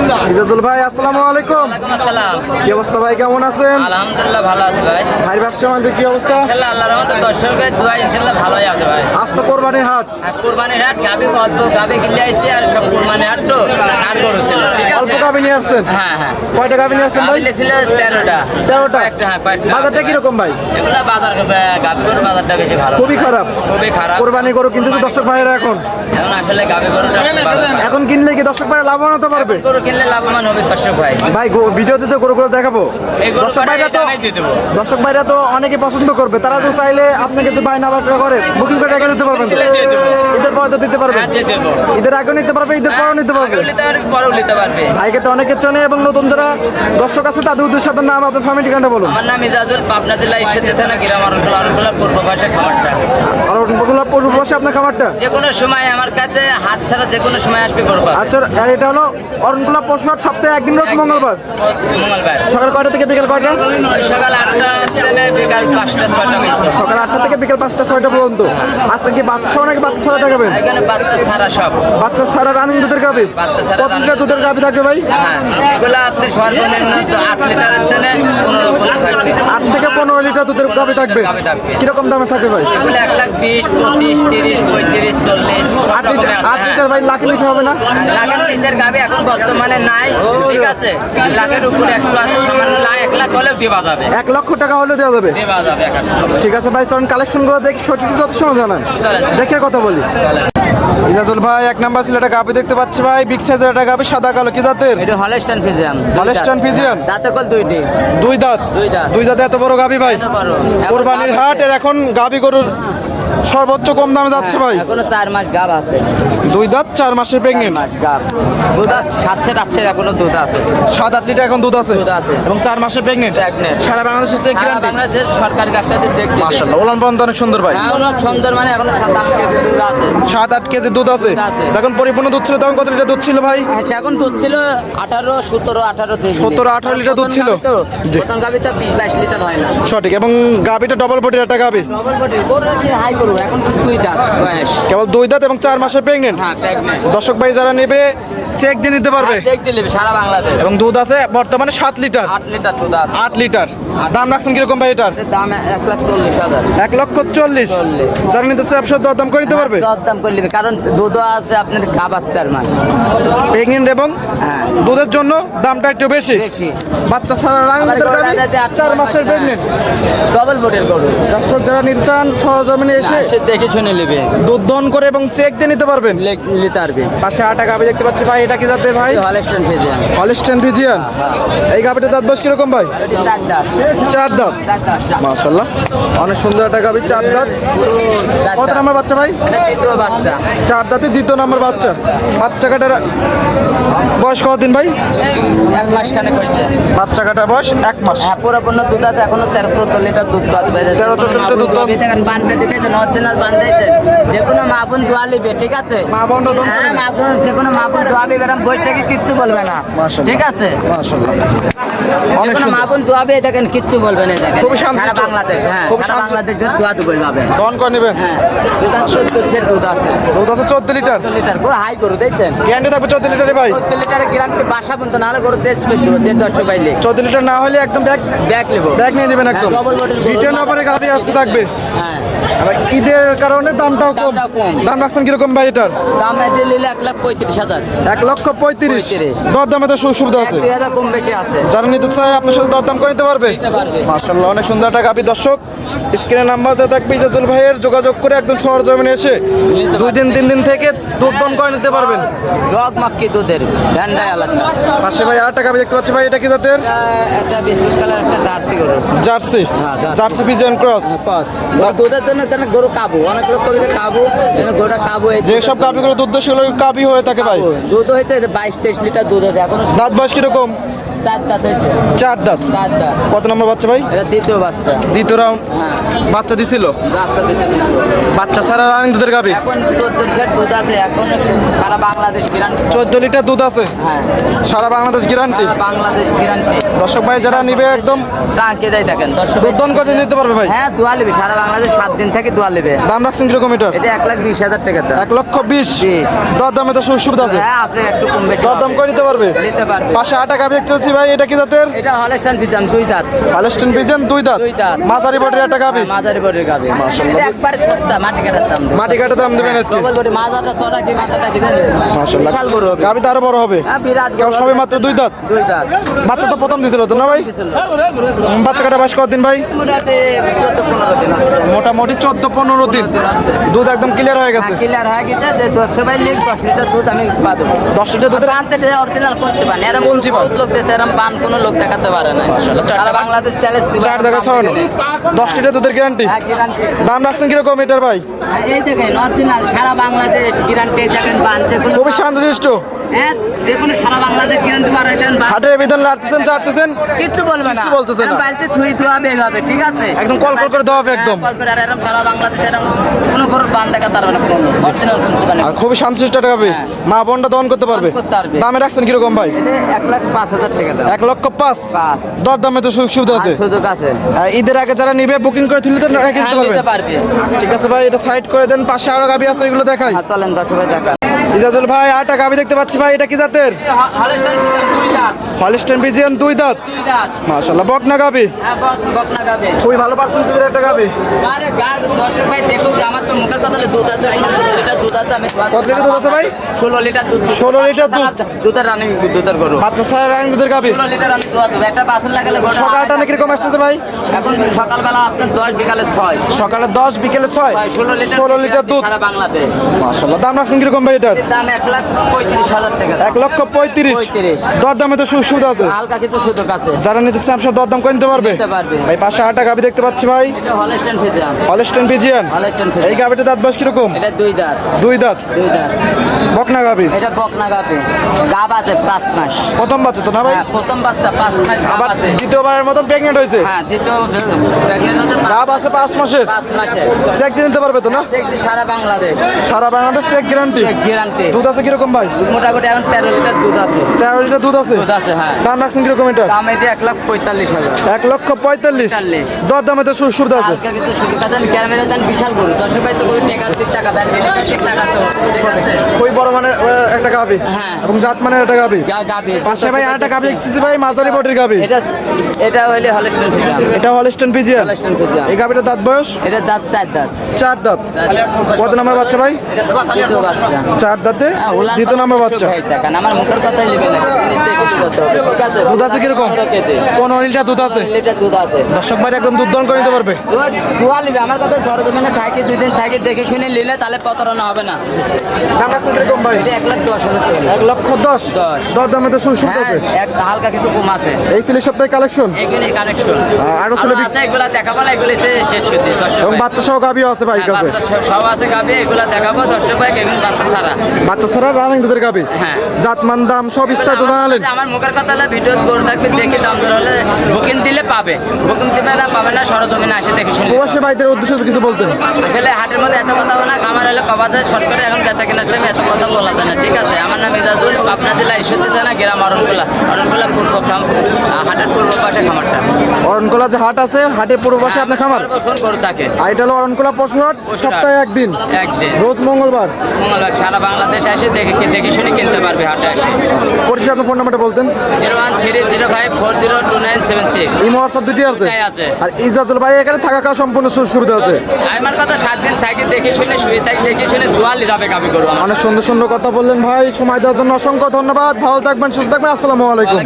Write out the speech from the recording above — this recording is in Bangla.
ইজাজুল ভাই আসসালামু আলাইকুম। আসসালাম। কি অবস্থা ভাই কেমন আছেন? আলহামদুলিল্লাহ ভালো আছে ভাই। ভাই ব্যবসা কি অবস্থা? আল্লাহর রহমতে দর্শকের দোয়া ইনশাল্লাহ ভালোই আছে ভাই। আজ তো কোরবানির হাট। আর কুরবানির হাট গাবি অল্প গাবি কিনলে আর সব কুরবানির হাট তো আর গরু ছিল ঠিক অল্প গাবি নিয়ে আসছেন? হ্যাঁ হ্যাঁ। কয়টা গাবি নিয়ে আসছেন ভাই? ছিল কয়েকটা হ্যাঁ বাজারটা আছে। কীরকম ভাই? এগুলা বাজার গাবি গরুর বাজারটা বেশি ভালো। খুবই খারাপ। খুবই খারাপ। কোরবানি গরু কিনতেছে দর্শক ভাইরা এখন। এখন আসলে গাবি গরুটা এখন কিনলে কি দর্শক ভাইরা লাভবান হতে পারবে? গরু কিনলে লাভবান হবে দর্শক ভাই। ভাই ভিডিওতে তো গরুগুলো দেখাবো। দর্শক ভাইরা তো দর্শক ভাইরা তো অনেকে পছন্দ করবে। তারা তো চাইলে আপনাকে যদি বায়না বাটা করে বুকিং করে রেখে দিতে পারবেন। তো? ঈদের পরে তো দিতে হ্যাঁ দেবো। ঈদের আগেও নিতে পারবে ঈদের পরেও নিতে পারবে। পারবে পরেও নিতে পারবে। ভাইকে তো অনেকে চেনে এবং নতুন যারা দর্শক আছে তাদের উদ্দেশ্যে আপনার নাম আপনার ফ্যামিলি ঠিকানা বলুন। আমার নাম ইজাজুল পাবনা জেলা ঈশ্বরদী থানা গ্রাম আরুকলা আরুকলা পূর্ব ভাষা খামারটা। আর পূর্ব বসে আপনার খামারটা? যে কোনো সময় আমার কাছে হাট ছাড়া যে কোনো সময় আসবে করবা আচ্ছা আর এটা হলো অরণকুলা পশুহাট সপ্তাহে একদিন রোজ মঙ্গলবার। সকাল কয়টা থেকে বিকেল কয়টা? সকাল আটটা থেকে বিকাল পাঁচটা ছয়টা পর্যন্ত। সকাল আটটা থেকে বিকেল পাঁচটা ছয়টা পর্যন্ত। আজকে কি বাচ্চা সহ নাকি বাচ্চা ছাড়া দেখাবেন? বাচ্চা ছাড়া সব। বাচ্চা ছাড়া রানিং দুধের গাবি কত লিটার দুধের গাবি থাকবে ভাই? হ্যাঁ এগুলো আপনি সর্বনিম্ন আট থাকবে থেকে পনেরো লিটার দুধের গাবি থাকবে? কীরকম দামে থাকবে ভাই? এক লাখ বিশ পঁচিশ তিরিশ পঁয়ত্রিশ চল্লিশ আট লিটার আট হ্যাঁ। লিটার ভাই লাখ নিতে হবে না? লাখের নিচের গাবি এখন বর্তমানে নাই। ঠিক আছে? লাখের উপরে একটু আছে সামান্য লাখ এক লাখ হলেও দেওয়া যাবে। এক লক্ষ টাকা হলে দেওয়া যাবে? দেওয়া যাবে ঠিক আছে ভাই চলুন কালেকশনগুলো দেখি সঠিক যত সময় জানান। দেখে কথা বলি। ইজাজুল ভাই এক নাম্বার ছিল একটা গাবি দেখতে পাচ্ছি ভাই বিগ সাইজের একটা গাবি সাদা কালো কি জাতের? এটা হলস্টাইন ফিজিয়াম হলস্টাইন ফিজিয়ান? দাঁতে কল দুইটি দুই দাঁত? দুই দাঁত। দুই দাঁত এত বড় গাবি ভাই। এখন কোরবানির হাট এর এখন গাবি গরুর সর্বোচ্চ কম দামে যাচ্ছে ভাই? এখনও চার মাস গাব আছে। দুই দাঁত চার মাসের প্রেগনেন্ট মাস গাব। দুধ আছে সাতশে আটশে এখনও দুধ আছে। সাত আট লিটার এখন দুধ আছে? দুধ আছে। এবং চার মাসের প্রেগনেন্ট Pregnant। সারা বাংলাদেশে চেক গ্যারান্টি বাংলাদেশ সরকারি ডাক্তারদের চেক মাশাআল্লাহ ওলান পর্যন্ত অনেক সুন্দর ভাই। হ্যাঁ অনেক সুন্দর মানে এখনও সাত আট কেজি দুধ আছে। সাত আট কেজি দুধ আছে। যখন পরিপূর্ণ দুধ ছিল তখন কত লিটার দুধ ছিল ভাই? আচ্ছা এখন দুধ ছিল আঠারো সতেরো আঠারো 17, 18 লিটার দুধ ছিল? প্রথম গাবি তো বিশ বাইশ লিটার হয় না। সঠিক এবং গাবিটা ডবল বডির একটা গাবি? ডবল বডি হাই করব। এখন দুই দাঁত কেবল দুই দাঁত এবং চার মাসের প্রেগনেন্ট হ্যাঁ প্রেগনেন্ট দর্শক ভাই যারা নেবে চেক দিয়ে নিতে পারবে? চেক দিলে সারা বাংলাদেশ। এবং দুধ আছে বর্তমানে সাত লিটার। আট লিটার দুধ আছে। আট লিটার। দাম রাখছেন কীরকম ভাই এটার? দাম এক লাখ চল্লিশ হাজার। এক লক্ষ চল্লিশ। যারা নিতে চায় ব্যবসার দরদাম করে নিতে পারবে? দাম করে নিবে কারণ দুধও আছে আপনার খাবার চার মাস। প্রেগনেন্ট এবং হ্যাঁ। দুধের জন্য দামটা একটু বেশি। বেশি। বাচ্চা ছাড়া চার মাসের মাস, প্রেগনেন্ট ডবল বডির গরু। দর্শক যারা নিতে চান সরজমিনে এসে দেখে শুনে নেবে। দুধ দহন করে এবং চেক দিয়ে নিতে পারবেন। নিতে পারবে। পাশে আটা গাভি দেখতে পাচ্ছি ভাই। এটা কি জাতের ভাই? হলস্টেন ফিজিয়ান হলিস্টেন ভিজিয়ান এই গাভিটা দাঁত বয়স কীরকম ভাই? চার দাঁত। মাশাল্লাহ অনেক সুন্দর একটা গাভি চার দাঁত। কত। নাম্বার বাচ্চা ভাই? বাচ্চা। চার দাঁতে দ্বিতীয় নাম্বার বাচ্চা। বাচ্চা কাটার বয়স কতদিন ভাই? এক মাস খানেক হয়েছে। বাচ্চা কাটার বয়স এক মাস। হ্যাঁ পুরোপূর্ণ দুধ আছে এখনও তেরো চোদ্দ লিটার দুধ 13 14 লিটার দুধ পাবে। দেখেন বানতে দিতেছেন অরিজিনাল বানতেছেন যে কোনো মা বোন দোয়া লিবে ঠিক আছে? মা বোনরা হ্যাঁ মা বোন যে কোনো মা বোন দোয়া লিবে এরকম বই থেকে কিচ্ছু বলবে না। মাশাআল্লাহ। ঠিক আছে? মাশাল্লাহ। অনেক যে কোনো মা সুন্দর বোন দোয়াবে দেখেন কিচ্ছু বলবে না দেখেন। খুবই শান্ত সারা বাংলাদেশ হ্যাঁ সারা বাংলাদেশের দোয়া দুবই পাবে দহন করে নেবেন? হ্যাঁ দুধ আছে চোদ্দ লিটার দুধ আছে। দুধ আছে চোদ্দ লিটার? চোদ্দ লিটার গরু হাই গরু দেখছেন? গ্যারান্টি থাকবে চোদ্দ লিটারে ভাই? চোদ্দ লিটারের গ্রামকে বাসা পর্যন্ত নাহলে গরু টেস্ট করে দেবো যে দশ পাইলে। চোদ্দ লিটার না হলে একদম ব্যাগ ব্যাগ নেব। ব্যাগ নিয়ে নেবেন একদম। হ্যাঁ, double body র গরু। রিটার্ন অফারে গাভি আজকে থাকবে। হ্যাঁ। আবার ঈদের কারণে দামটাও কম। দাম রাখছেন কীরকম ভাই এটার? দাম এটি নিলে এক লাখ পঁয়ত্রিশ হাজার। এক লক্ষ পঁয়ত্রিশ। দর দামে তো সুবিধা আছে। দুই হাজার কম বেশি আছে। যারা নিতে চায় আপনার সাথে দরদাম করে নিতে পারবে? মার্শাল্লাহ অনেক সুন্দর একটা গাভি দর্শক। স্ক্রিনে নাম্বার দেওয়া থাকবে ইজাজুল ভাইয়ের যোগাযোগ করে একদম শহর জমিনে এসে দুই দিন তিন দিন থেকে দুধ দন করে নিতে পারবেন। রক মাক্কি দুধের ভ্যান্ডায় আলাদা। পাশে ভাই আরেকটা গাভি দেখতে পাচ্ছি ভাই এটা কি জাতের? এটা একটা বিস্কুট কালার একটা জার্সি গরু জার্সি? হ্যাঁ, jersey. Jersey Friesian cross. Pass দুধের জন্য তাহলে গরু কাবু অনেক লোক করে কাবু যেন গরুটা কাবু এই যে সব গাভিগুলো দুধ সেগুলো কাবি হয়ে থাকে ভাই। দুধ হয়েছে বাইশ তেইশ লিটার দুধ আছে এখনও দাঁত বয়স কীরকম? চার দাঁত হয়েছে। চার দাঁত? চার দাঁত। কত নম্বর বাচ্চা ভাই? এটা দ্বিতীয় বাচ্চা। দ্বিতীয় রাউন্ড হ্যাঁ। বাচ্চা দিছিল? বাচ্চা দিয়েছে বাচ্চা সারা রানিং দুধের গাবি? এখন চোদ্দ লিটার দুধ আছে এখন সারা বাংলাদেশ গ্যারান্টি চোদ্দ লিটার দুধ আছে? হ্যাঁ। সারা বাংলাদেশ গ্যারান্টি বাংলাদেশ গ্যারান্টি দর্শক ভাই যারা নিবে একদম টাঙ্কে দেয় দেখেন দর্শক দুধ দন করে নিতে পারবে ভাই। হ্যাঁ দোয়া নেবে সারা বাংলাদেশ সাত দিন থেকে দোয়া নেবে। দাম রাখছেন কীরকম এটার এটা এক লাখ বিশ হাজার টাকা দাম। এক লক্ষ বিশ? বিশ। দর দামে তো সুবিধা আছে। হ্যাঁ আছে একটু কম বেশি দর দাম করে নিতে পারবে। নিতে পারবে। পাশে আটা গাবি দেখতে ভাই এটা কি জাতের? এটা হলেস্টান পিজাম দুই দাঁত। পালেস্টিন পিজেন দুই দাঁত। দুই দাঁত। মাঝারি বডির একটা গাবি? হ্যাঁ, মাঝারি বড়ি গাবে। মাশাআল্লাহ। এটা একবার সস্তা মাটি কাটার দাম মাটি কাটা দাম দেবেন আজকে? ডবল বডি চড়া কি মাথাটা জানি মাশাআল্লাহ। বিশাল বড় গাবি তো আরও বড় হবে। হ্যাঁ বিরাট কেউ সবে। মাত্র দুই দাঁত? দুই দাঁত। বাচ্চা তো প্রথম দিছিল তো না ভাই? বাচ্চা কাটা বাস কতদিন ভাই? মোটামুটি চোদ্দ পনেরো দিন। হচ্ছে মোটামুটি চোদ্দ পনেরো দিন। দুধ একদম ক্লিয়ার হয়ে গেছে। ক্লিয়ার হয়ে গেছে। যে সবাই লিখ দশ লিটার দুধ আমি দশ লিটার দুধের আনতে অরিজিনাল কোনছি বান এরকম কোনচি বান? লোক দেশে এরকম বান কোনো লোক দেখাতে পারে না। সারা বাংলাদেশ চ্যালেঞ্জ দিবে চার জায়গা ছড়ানো দশ লিটার দুধের গ্যারান্টি হ্যাঁ দাম রাখছেন কীরকম এটার ভাই? এই দেখেন অরিজিনাল সারা বাংলাদেশ গ্যারান্টি দেখেন কোনো খুবই শান্তশিষ্ট হ্যাঁ যে কোনো সারা বাংলাদেশ গ্যারান্টি বার হইতেন হাটের বিধান লাড়তেছেন চাড়তেছেন? কিচ্ছু বলবে না। কিচ্ছু না। বালতি থুই দেওয়া বের হবে ঠিক আছে? একদম কল কল করে দেওয়া হবে একদম। হ্যাঁ, কল করে আর এরকম সারা বাংলাদেশ এরকম কোনো গরুর বান দেখা তার কোনো অরিজিনাল কোনছি বান আর খুবই শান্তশিষ্ট একটা গাবি মা বোনটা দহন করতে পারবে। দামে রাখছেন কীরকম ভাই? এক লাখ পাঁচ হাজার টাকা দাম। এক লক্ষ পাঁচ? পাঁচ। দর দামে তো সুযোগ সুবিধা আছে। সুযোগ আছে। ঈদের আগে যারা নিবে বুকিং করে তুলে রেখে দিতে হ্যাঁ, পারবে। ঠিক আছে ভাই এটা সাইড করে দেন পাশে আরও গাবি আছে এগুলো দেখাই। হ্যাঁ, চলেন দশ ভাই দেখা ইজাজুল ভাই আটা গাবি দেখতে পাচ্ছি ভাই এটা কি জাতের? হলিস্টেন বিজিয়ান দুই দাঁত। গাবি? হ্যাঁ বক- বকনা গাবে। খুবই ভালো পার্সেন্টেজের একটা গাবি? ষোলো কত লিটার দুধ আছে ভাই? ষোলো লিটার দুধ 16 লিটার দুধ? দুধের রানিং দুধের গরু। বাচ্চা ছাড়া রাং দুধের গাবি? ষোলো লিটার আমি দোয়া একটা লাগালে সকালটা নাকি কীরকম আসতেছে ভাই? এখন সকালবেলা আপনার দশ বিকালে ছয়। সকালে দশ বিকেলে ছয়? ষোলো লিটার ষোলো দুধ বাংলাদেশ। দাম রাখছেন কীরকম ভাই এটার? দাম এক লাখ পঁয়ত্রিশ হাজার টাকা। এক লক্ষ পঁয়ত্রিশ। দরদামে তো সুবিধা আছে। হালকা কিছু সুযোগ আছে। যারা নিতে চান সব দর করে নিতে পারবে। ভাই পাশে আটা গাবি দেখতে পাচ্ছি ভাই। হলস্টেন এই গাবিটা দাঁত বয়স কীরকম? দুই দাঁত। দুই দাঁত। দুই দাঁত। বকনা গাবি এটা বকনা গাবে গাব আছে পাঁচ মাস। প্রথম বাচ্চা তো না ভাই? হ্যাঁ, প্রথম বাচ্চা পাঁচ মাস আবার দ্বিতীয়বারের মতন প্রেগনেন্ট হয়েছে? হ্যাঁ দ্বিতীয় গাব আছে পাঁচ মাসের? পাঁচ মাসে চেক নিতে পারবে তো না? সারা বাংলাদেশ। সারা বাংলাদেশ চেক গ্যারান্টি গ্যারান্টি দুধ আছে কীরকম ভাই? মোটামুটি এখন তেরো লিটার দুধ আছে। তেরো লিটার দুধ আছে? দুধ আছে হ্যাঁ। দাম রাখছেন কীরকম এটা? দাম এটা এক লাখ পঁয়তাল্লিশ হাজার। এক লক্ষ পঁয়তাল্লিশ। 45 দর দামে তো সুবিধা আছে। কিছু সুবিধা দেন ক্যামেরা দেন বিশাল গরু। দর্শক ভাই তো গরু টাকা টাকা দেন টাকা তো খুবই বড় মানের একটা গাবি হ্যাঁ। এবং জাত মানের একটা গাবি পাশে ভাই আরেকটা গাবি দেখতেছি ভাই মাঝারি বটির গাবি এটা এটা হইলে হলস্টেন এটা হলিস্টন পিজিয়ান এই গাবিটা দাঁত বয়স? এটা দাঁত চার দাঁত। চার দাঁত। কত নম্বর বাচ্চা ভাই? চার দাঁতে? হ্যাঁ, দ্বিতীয় নম্বর বাচ্চা। আমার মুখের কথাই নেবে না? দুধ আছে। কীরকম? পনেরো লিটার দুধ আছে। লিটার দুধ আছে। দর্শক ভাই একদম দুধ দন করে নিতে পারবে। দোয়া- নিবে আমার কথা সরজমিনে থাকি দুই দিন থাকি দেখে শুনে নিলে তাহলে প্রতারণা হবে না। কীরকম ভাই? এক লাখ দশ হাজার এক লক্ষ দশ? দশ। দামে তো হ্যাঁ আছে হালকা কিছু কম আছে। এই ছিল সপ্তাহে কালেকশন এইগুলি কানেকশন আরও ছিল আছে এগুলা দেখাবো না এগুলিতে শেষ করে দর্শক এবং বাচ্চা সহ গাবিও আছে ভাই হ্যাঁ, কাছে। সব- আছে গাবে এগুলা দেখাবো দর্শক ভাই এগুলো বাচ্চা ছাড়া। বাচ্চা ছাড়া রানিং দুধের গাবি? হ্যাঁ। জাতমান দাম সব বিস্তারিত জানালেন আমার মুখের কথা হলে ভিডিও করে থাকবে দেখে দাম দর হলে বুকিং দিলে পাবে। বুকিং দিলে না পাবে না সরজমিনে আসে দেখে শুনে প্রবাসী ভাইদের উদ্দেশ্যে কিছু বলতেন আসলে হাটের মধ্যে এত কথা হবে না খামার হলে কবাতে শর্ট করে এখন বেচা কেনার টাইমে এত কথা বলা যায় না। ঠিক আছে আমার নাম ইজাজুল পাবনা জেলা ঈশ্বরদী থানা গ্রাম অরণকুলা। অরণকুলা পূর্ব হাটের পূর্ব পাশে খামারটা। অরণকোলা যে হাট আছে হাটের পূর্ব পাশে আপনার খামার? ফোন করে থাকে। আর এটা হলো অরণকোলা পশুহাট সপ্তাহে একদিন। একদিন। রোজ মঙ্গলবার। মঙ্গলবার সারা বাংলাদেশ এসে দেখে দেখে শুনে কিনতে পারবে হাটে এসে। পরিচয় আপনার ফোন নাম্বারটা বলতেন। Zero one three zero five four zero two nine seven six. Imo WhatsApp দুটি আছে। আছে। আর ইজাজুল ভাই এখানে থাকা খাওয়া সম্পূর্ণ সুবিধা আছে। আমার কথা সাত দিন থাকি দেখে শুনে শুয়ে থাকি দেখে শুনে দুয়ালি যাবে গাবি করব অনেক সুন্দর সুন্দর কথা বললেন ভাই সময় দেওয়ার জন্য অসংখ্য ধন্যবাদ ভালো থাকবেন সুস্থ থাকবেন আসসালামু আলাইকুম।